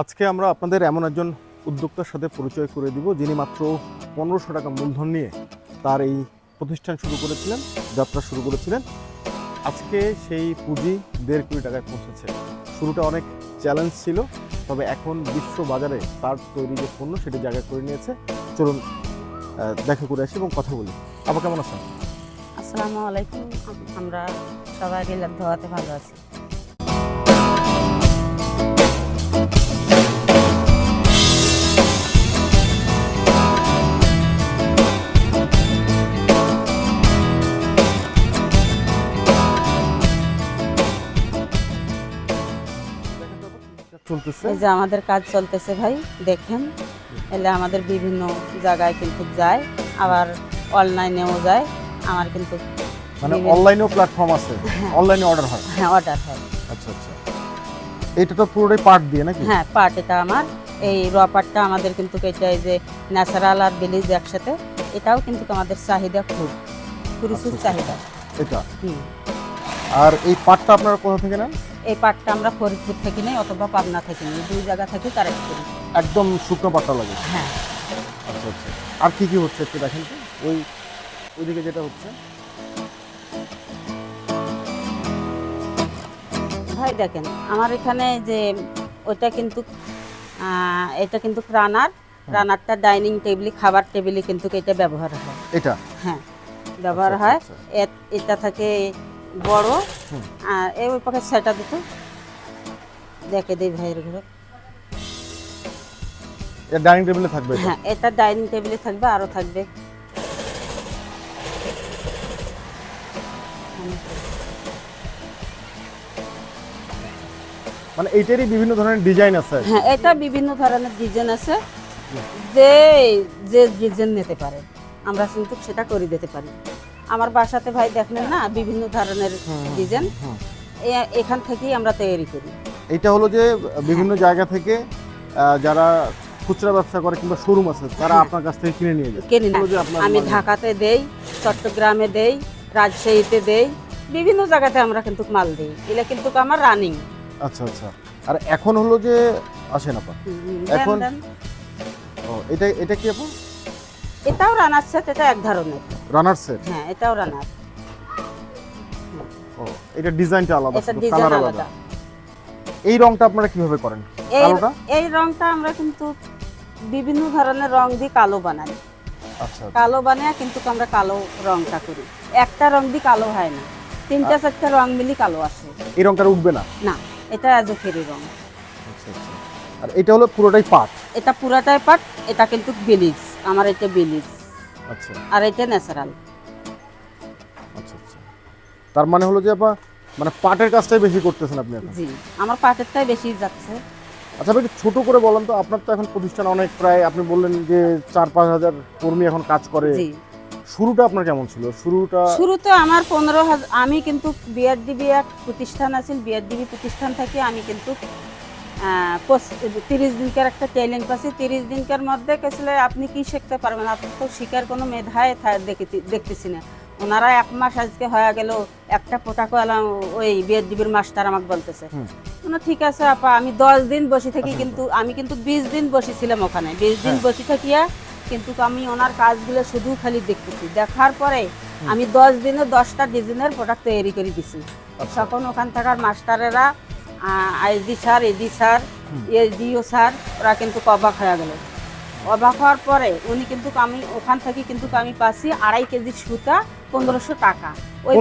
আজকে আমরা আপনাদের এমন একজন উদ্যোক্তার সাথে পরিচয় করে দিব, যিনি মাত্র পনেরোশো টাকা মূলধন নিয়ে তার এই প্রতিষ্ঠান শুরু করেছিলেন, যাত্রা শুরু করেছিলেন। আজকে সেই পুঁজি দেড় কোটি টাকায় পৌঁছেছে। শুরুটা অনেক চ্যালেঞ্জ ছিল, তবে এখন বিশ্ব বাজারে তার তৈরি যে পণ্য সেটি জায়গা করে নিয়েছে। চলুন দেখা করে আসি এবং কথা বলি। আবার কেমন আছেন? আসসালামু আলাইকুম। আমরা সবাই রিলাক ধোয়াতে ভালো আছি। চলতেছে? এই যে আমাদের কাজ চলতেছে ভাই দেখেন। এলে আমাদের বিভিন্ন জায়গায় কিন্তু যায় আবার অনলাইনেও যায় আমার কিন্তু মানে অনলাইনেও প্ল্যাটফর্ম আছে? অনলাইনে অর্ডার হয়? হ্যাঁ অর্ডার হয়। আচ্ছা আচ্ছা। এটা তো পুরোটাই পার্ট দিয়ে নাকি? হ্যাঁ পার্ট এটা আমার। এই র পাটটা আমাদের কিন্তু এই যে ন্যাচারাল আর বিলিজ একসাথে এটাও কিন্তু আমাদের চাহিদা খুব। প্রচুর আচ্ছা। চাহিদা। এটা? আর এই পাটটা আপনারা কোথা থেকে নেন? এই পাটটা আমরা ফরিদপুর থেকে নেই অথবা পাবনা থেকে নিই দুই জায়গা থেকে কারেক্ট করি একদম শুকনো পাটটা লাগে। হ্যাঁ। আচ্ছা আচ্ছা। আর কি কি হচ্ছে একটু দেখেন তো? ওই ওইদিকে যেটা হচ্ছে। ভাই দেখেন আমার এখানে যে ওটা কিন্তু এটা কিন্তু রানার। রানারটা ডাইনিং টেবিলে খাবার টেবিলে কিন্তু এটা ব্যবহার হয়। এটা? হ্যাঁ ব্যবহার আচ্ছা, হয়। আচ্ছা, এটা থাকে বড় আর এই ওই পাখে সেটা দিত দেখে দিই ভাইয়ের ঘরে। এটা ডাইনিং টেবিলে থাকবে হ্যাঁ এটা ডাইনিং টেবিলে থাকবে আরও থাকবে। মানে এইটারই বিভিন্ন ধরনের ডিজাইন আছে? হ্যাঁ এটা বিভিন্ন ধরনের ডিজাইন আছে। যে যে ডিজাইন নিতে পারে আমরা কিন্তু সেটা করে দিতে পারি। আমার বাসাতে ভাই দেখলেন না বিভিন্ন ধরনের ডিজাইন। এখান থেকেই আমরা তৈরি করি। এটা হলো যে বিভিন্ন জায়গা থেকে যারা খুচরা ব্যবসা করে কিংবা শোরুম আছে তারা। আপনার কাছ থেকে কিনে নিয়ে যায়। কিনি আমি মানে- ঢাকাতে দেই চট্টগ্রামে দেই রাজশাহীতে দেই বিভিন্ন জায়গাতে আমরা কিন্তু মাল দিই। এগুলো কিন্তু আমার রানিং আচ্ছা আচ্ছা। আর এখন হলো যে আসেন আপা। এখন- ও এটা এটা কি আপা? এটাও রানার সেট এটা এক ধরনের। রানার সেট হ্যাঁ এটাও রানার ও এটা ডিজাইনটা আলাদা এটা ডিজাইন আলাদা। এই রংটা আপনারা কীভাবে করেন? কালোটা? এই রংটা আমরা কিন্তু বিভিন্ন ধরনের রং দিয়ে কালো বানাই। আচ্ছা। কালো বানিয়ে কিন্তু আমরা কালো রংটা করি। একটা রং দিয়ে কালো হয় না। তিনটা চারটা রং মিলি কালো আসে। এই রংটা উঠবে না? না এটা অ্যাজোফেরি রং। আচ্ছা আচ্ছা। আর এটা হলো পুরোটাই পাট? এটা পুরোটাই পাট এটা কিন্তু বিলিজ আমার এটা বিলিজ আচ্ছা। আর এটা ন্যাচারাল। আচ্ছা আচ্ছা। তার মানে হলো যে আপা মানে পাটের কাজটাই বেশি করতেছেন আপনি এখন? জি আমার পাটেরটাই বেশি যাচ্ছে। আচ্ছা একটু ছোট করে বলেন তো আপনার তো এখন প্রতিষ্ঠান অনেক প্রায় আপনি বললেন যে চার পাঁচ হাজার কর্মী এখন কাজ করে। জি। শুরুটা আপনার কেমন ছিল? শুরুটা শুরুতে আমার পনেরো হাজার আমি কিন্তু বিআরডিবি এক প্রতিষ্ঠান আছে বিআরডিবি প্রতিষ্ঠান থেকে আমি কিন্তু তিরিশ দিনকার একটা ট্রেনিং পাচ্ছি তিরিশ দিনকার মধ্যে কেসলে আপনি কি শিখতে পারবেন? আপনি তো শিকার কোনো মেধায় দেখতেছি না। ওনারা এক মাস আজকে হয়ে গেল একটা পোটাকো এলাম ওই বিআরডিবির মাস্টার আমাকে বলতেছে। ঠিক আছে আপা আমি দশ দিন বসে থাকি আচ্ছা, কিন্তু আমি কিন্তু বিশ দিন বসেছিলাম ওখানে। বিশ দিন হ্যাঁ। বসে থাকিয়া কিন্তু আমি ওনার কাজগুলো শুধু খালি দেখতেছি। দেখার পরে আমি দশ দিনে দশটা ডিজাইনের প্রোডাক্ট তৈরি করে দিছি। আচ্ছা। তখন ওখান থাকার মাস্টারেরা ID sir AD sir. SDO sir ওরা কিন্তু অবাক হয়ে গেল। অবাক হওয়ার পরে উনি কিন্তু আমি ওখান থেকে কিন্তু আমি পাচ্ছি আড়াই কেজি সুতা পনেরোশো টাকা। ওই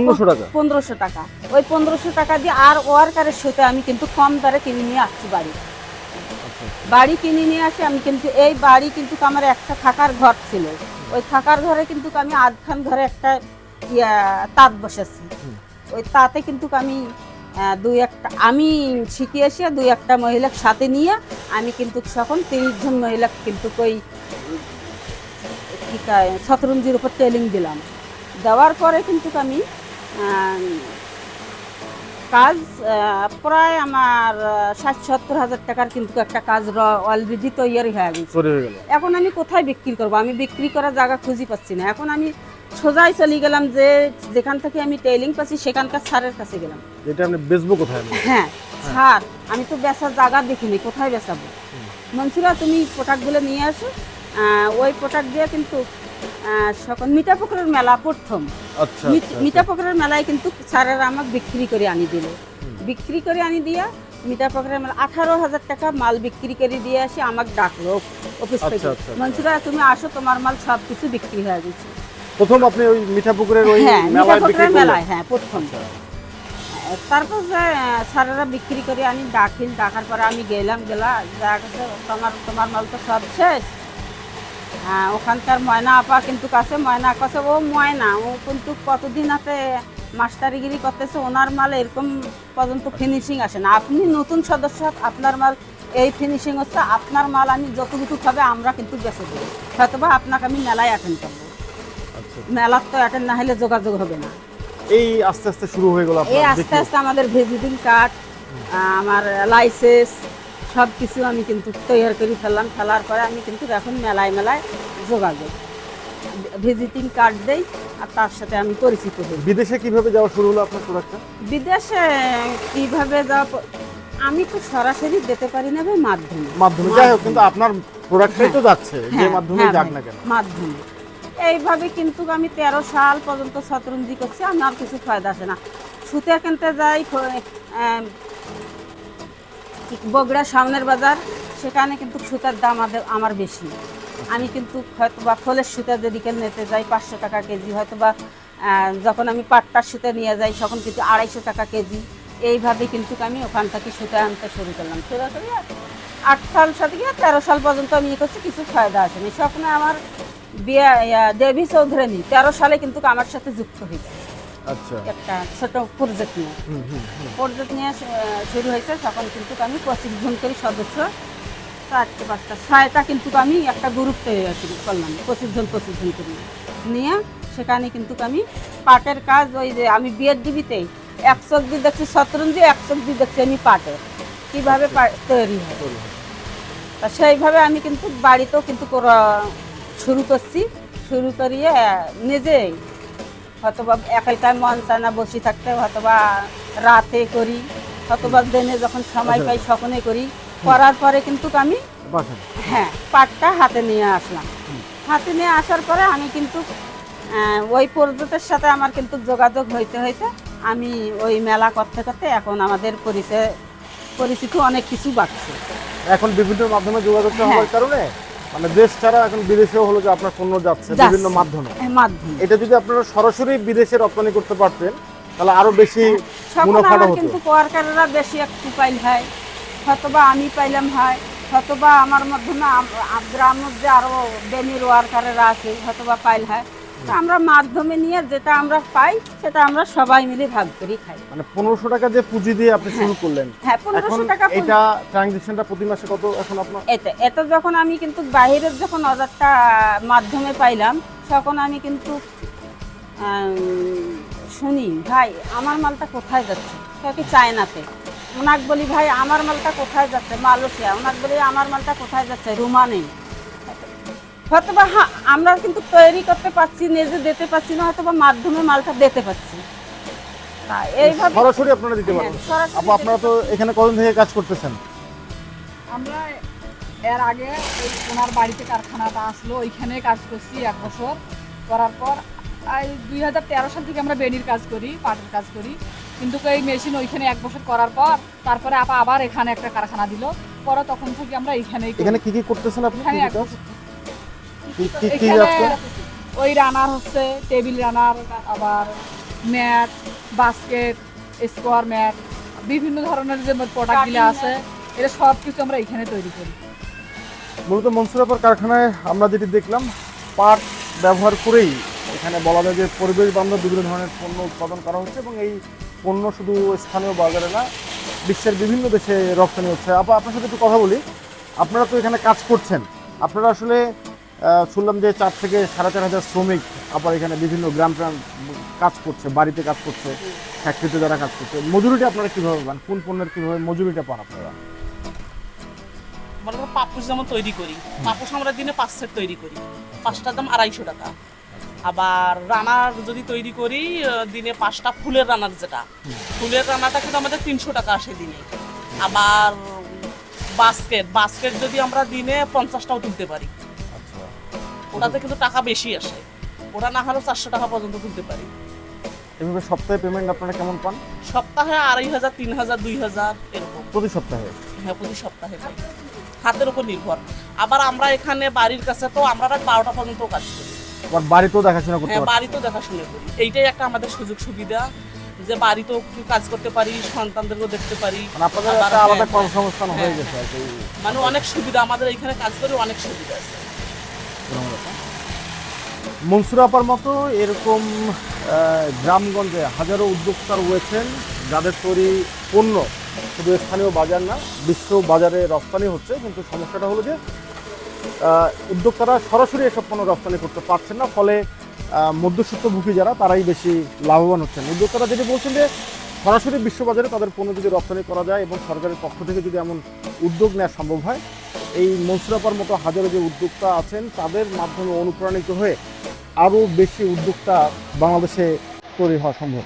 পনেরোশো টাকা? ওই পনেরোশো টাকা দিয়ে আর ওয়ার্কারের সুতা আমি কিন্তু কম দরে কিনে নিয়ে আসছি বাড়ি। আচ্ছা। বাড়ি কিনে নিয়ে আসি আমি কিন্তু এই বাড়ি কিন্তু আমার একটা থাকার ঘর ছিল। ওই থাকার ঘরে কিন্তু আমি আধখান ঘরে একটা ইয়া তাঁত বসেছি। ওই তাতে কিন্তু আমি দুই একটা আমি শিখে এসে দুই একটা মহিলার সাথে নিয়ে আমি কিন্তু তখন তিরিশ জন মহিলা কিন্তু ওই শতরঞ্জির উপর ট্রেনিং দিলাম। দেওয়ার পরে কিন্তু আমি কাজ প্রায় আমার ষাট সত্তর হাজার টাকার কিন্তু একটা কাজ অলরেডি তৈরি হয়ে গেছে এখন আমি কোথায় বিক্রি করব? আমি বিক্রি করার জায়গা খুঁজে পাচ্ছি না। এখন আমি সোজাই চলে গেলাম যে যেখান থেকে আমি টেইলিং পাচ্ছি সেখানকার স্যারের কাছে গেলাম। আপনি বেচবো কোথায়? হ্যাঁ স্যার আমি তো বেচার জায়গা দেখিনি কোথায় বেচাবো? মনসুরা তুমি প্রোডাক্টগুলো নিয়ে আসো। ওই প্রোডাক্ট দিয়ে কিন্তু সকল মিঠা পুকুরের মেলা প্রথম। আচ্ছা মিঠ- আচ্ছা, পুকুরের মেলায় কিন্তু স্যারেরা আমাকে বিক্রি করে আনি দিল। বিক্রি করে আনি দিয়া মিঠা পুকুরের মেলা আঠারো হাজার টাকা মাল বিক্রি করে দিয়ে আসি আমাকে ডাকলো অফিস আচ্ছা, থেকে। আচ্ছা, আচ্ছা। মনসুরা তুমি আসো তোমার মাল সব কিছু বিক্রি হয়ে গেছে। প্রথম আপনি ওই মিঠা পুকুরের ওই হ্যাঁ মিঠা মেলায় বিক্রি পুকুরের মেলায় হ্যাঁ প্রথম। তারপর যে স্যারেরা বিক্রি করে আমি ডাকিল ডাকার পরে আমি গেলাম গেলা দেখা গেছে তোমার তোমার মাল তো সব শেষ। হ্যাঁ ওখানকার ময়না আপা কিন্তু কাছে ময়না কাছে ও ময়না ও কিন্তু কতদিন হাতে মাস্টারিগিরি করতেছে ওনার মাল এরকম পর্যন্ত ফিনিশিং আসে না। আপনি নতুন সদস্য আপনার মাল এই ফিনিশিং হচ্ছে আপনার মাল আমি যতটুকু হবে আমরা কিন্তু বেঁচে দেবো। হয়তোবা আপনাকে আমি মেলায় অ্যাটেন্ড করব। আচ্ছা। মেলার তো অ্যাটেন্ড না হলে যোগাযোগ হবে না। এই আস্তে আস্তে শুরু হয়ে গেল এই আস্তে আস্তে আমাদের ভিজিটিং কার্ড আমার লাইসেন্স সব কিছু আমি কিন্তু তৈরি করে ফেললাম। ফেলার পরে আমি কিন্তু এখন মেলায় মেলায় যোগাযোগ। ভিজিটিং কার্ড দেই আর তার সাথে আমি পরিচিত হই। বিদেশে কীভাবে যাওয়া শুরু হলো আপনার প্রোডাক্টটা বিদেশে কীভাবে যাওয়া আমি তো সরাসরি যেতে পারি না ভাই মাধ্যমে। মাধ্যমে। যাই হোক কিন্তু আপনার প্রোডাক্টটাই তো যাচ্ছে। যে হ্যাঁ, মাধ্যমে হ্যাঁ যাক না কেন। মাধ্যমে। এইভাবে কিন্তু আমি তেরো সাল পর্যন্ত শতরঞ্জি করছি আমার কিছু ফায়দা আসে না। সুতে কিনতে যাই বগুড়া সামনের বাজার, সেখানে কিন্তু সুতার দাম আমার বেশি। আমি কিন্তু হয়তো বা ফলের সুতা যেদিকে নিতে যাই, পাঁচশো টাকা কেজি হয়তো বা যখন আমি পাট্টার সুতা নিয়ে যাই, তখন কিন্তু আড়াইশো টাকা কেজি। এইভাবে কিন্তু আমি ওখান থেকে সুতা আনতে শুরু করলাম। শুরু আট সাল সাথে গিয়ে তেরো সাল পর্যন্ত আমি ইয়ে করছি, কিছু ফায়দা আসেনি স্বপ্নে আমার বিয়ে দেবী চৌধুরানী তেরো সালে কিন্তু আমার সাথে যুক্ত হয়েছে। আচ্ছা। একটা ছোট প্রজেক্ট নিয়ে। প্রজেক্ট নিয়ে শুরু হয়েছে তখন কিন্তু আমি পঁচিশ জন করে সদস্য। চারটে পাঁচটা ছয়টা কিন্তু আমি একটা গ্রুপ তৈরি শুরু করলাম পঁচিশ জন পঁচিশ জন করে। নিয়ে সেখানে কিন্তু আমি পাটের কাজ ওই যে আমি বিয়ের ডিবিতে এক চোখ দিয়ে দেখছি শতরঞ্জি এক চোখ দিয়ে দেখছি আমি পাটের। কীভাবে পা- তৈরি হয়। তা সেইভাবে আমি কিন্তু বাড়িতেও কিন্তু শুরু করছি। শুরু করিয়ে নিজেই হয়তোবা একালকায় মন চায় না বসে থাকতে হয়তোবা রাতে করি হয়তোবা দিনে যখন সময় আচ্ছা। পাই সখনে করি। করার পরে কিন্তু আমি হ্যাঁ পাটটা হাতে নিয়ে আসলাম। হাতে নিয়ে আসার পরে আমি কিন্তু ওই পর্যটের সাথে আমার কিন্তু যোগাযোগ হইতে হইতে আমি ওই মেলা করতে করতে এখন আমাদের পরিচয় পরিচিত অনেক কিছু বাড়ছে। এখন বিভিন্ন মাধ্যমে যোগাযোগ হ্যাঁ। হওয়ার কারণে মানে দেশ ছাড়া এখন বিদেশেও হলো যে আপনার পণ্য যাচ্ছে। বিভিন্ন মাধ্যমে। হ্যাঁ, মাধ্যমে। এটা যদি আপনারা সরাসরি বিদেশে রপ্তানি করতে পারতেন তাহলে আরও বেশি মুনাফাটা হতো। কিন্তু ওয়ার্কাররা বেশি একটু পাইল হয়। হয়তোবা আমি পাইলাম হয়। হয়তোবা আমার মাধ্যমে গ্রামের যে আরও বেনির ওয়ার্কারেরা আছে হয়তোবা পাইল হয়। তা আমরা মাধ্যমে নিয়ে যেটা আমরা পাই সেটা আমরা সবাই মিলে ভাগ করি খাই। মানে পনেরোশো টাকা যে পুঁজি দিয়ে আপনি শুরু করলেন হ্যাঁ পনেরোশো টাকা এটা ট্রানজেকশনটা প্রতি মাসে কত এখন আপনার? এটা এটা যখন আমি কিন্তু বাইরের যখন অর্ডারটা মাধ্যমে পাইলাম তখন আমি কিন্তু শুনি ভাই আমার মালটা কোথায় যাচ্ছে? কি চায়নাতে। ওনাক বলি ভাই আমার মালটা কোথায় যাচ্ছে? মালয়েশিয়া। ওনাক বলি আমার মালটা কোথায় যাচ্ছে? রোমানে। হয়তোবা হ্যাঁ আমরা কিন্তু তৈরি করতে পারছি নিজে দিতে পারছি না হয়তোবা মাধ্যমে মালটা দিতে পারছি। সরাসরি আপনারা দিতে পারবেন। হ্যাঁ, সরাসরি আপু আপনারা তো এখানে কদিন থেকে কাজ করতেছেন? আমরা এর আগে ওই ওনার বাড়িতে কারখানাটা আসলো ওইখানে কাজ করছি এক বছর। করার পর এই দুই হাজার তেরো সাল থেকে আমরা বেনির কাজ করি পাটের কাজ করি। কিন্তু এই মেশিন ওইখানে এক বছর করার পর তারপরে আপা আবার এখানে একটা কারখানা দিল। পরে তখন থেকে আমরা এইখানেই করি। এখানে কি কি করতেছেন আপনি ওই রানার হচ্ছে টেবিল রানার আবার ম্যাট বাস্কেট স্কোয়ার ম্যাট বিভিন্ন ধরনের যে প্রোডাক্টগুলো আছে এটা সব কিছু আমরা এখানে তৈরি করি। মূলত মনসুরাপার কারখানায় আমরা যেটি দেখলাম পাট ব্যবহার করেই এখানে বলা যায় যে পরিবেশ বান্ধব বিভিন্ন ধরনের পণ্য উৎপাদন করা হচ্ছে এবং এই পণ্য শুধু স্থানীয় বাজারে না বিশ্বের বিভিন্ন দেশে রপ্তানি হচ্ছে। আপা আপনার সাথে একটু কথা বলি। আপনারা তো এখানে কাজ করছেন। আপনারা আসলে শুনলাম যে চার থেকে সাড়ে চার হাজার শ্রমিক আবার এখানে বিভিন্ন গ্রাম ট্রাম কাজ করছে, বাড়িতে কাজ করছে ফ্যাক্টরিতে যারা কাজ করছে। মজুরিটা আপনারা কীভাবে পান? কোন পণ্যের কীভাবে মজুরিটা পান আপনারা? মনে করো পাপুস যেমন তৈরি করি পাপুস আমরা দিনে পাঁচ সেট তৈরি করি। পাঁচটার দাম আড়াইশো টাকা। আবার রানার যদি তৈরি করি দিনে পাঁচটা ফুলের রানার যেটা, ফুলের রানাটা কিন্তু আমাদের তিনশো টাকা আসে দিনে। আবার বাস্কেট বাস্কেট যদি আমরা দিনে পঞ্চাশটাও তুলতে পারি। ওটাতে কিন্তু টাকা বেশি আসে। ওটা না হলেও চারশো টাকা পর্যন্ত তুলতে পারি। এভাবে সপ্তাহে পেমেন্ট আপনারা কেমন পান? সপ্তাহে আড়াই হাজার তিন হাজার দুই হাজার এরকম। প্রতি সপ্তাহে? হ্যাঁ প্রতি সপ্তাহে পাই হাতের উপর নির্ভর। আবার আমরা এখানে বাড়ির কাছে তো আমরা রাত বারোটা পর্যন্ত কাজ করি। আবার বাড়িতেও দেখাশোনা করতে হ্যাঁ বাড়িতেও দেখাশোনা করি। এইটাই একটা আমাদের সুযোগ সুবিধা যে বাড়িতেও একটু কাজ করতে পারি সন্তানদেরকেও দেখতে পারি। মানে আপনাদের আলাদা হ্যাঁ, কর্মসংস্থান হয়ে হ্যাঁ, গেছে মানে অনেক সুবিধা আমাদের এখানে কাজ করে অনেক সুবিধা আছে। মনসুর আপার মতো এরকম গ্রামগঞ্জে হাজারো উদ্যোক্তা রয়েছেন যাদের তৈরি পণ্য শুধু স্থানীয় বাজার না বিশ্ব বাজারে রপ্তানি হচ্ছে। কিন্তু সমস্যাটা হলো যে উদ্যোক্তারা সরাসরি এসব পণ্য রপ্তানি করতে পারছেন না ফলে আহ, মধ্যস্বত্বভোগী যারা তারাই বেশি লাভবান হচ্ছেন। উদ্যোক্তারা যেটি বলছেন যে সরাসরি বিশ্ববাজারে তাদের পণ্য যদি রপ্তানি করা যায় এবং সরকারের পক্ষ থেকে যদি এমন উদ্যোগ নেওয়া সম্ভব হয় এই মনসুরাপার মতো হাজারো যে উদ্যোক্তা আছেন, তাদের মাধ্যমে অনুপ্রাণিত হয়ে আরও বেশি উদ্যোক্তা বাংলাদেশে তৈরি হওয়া সম্ভব।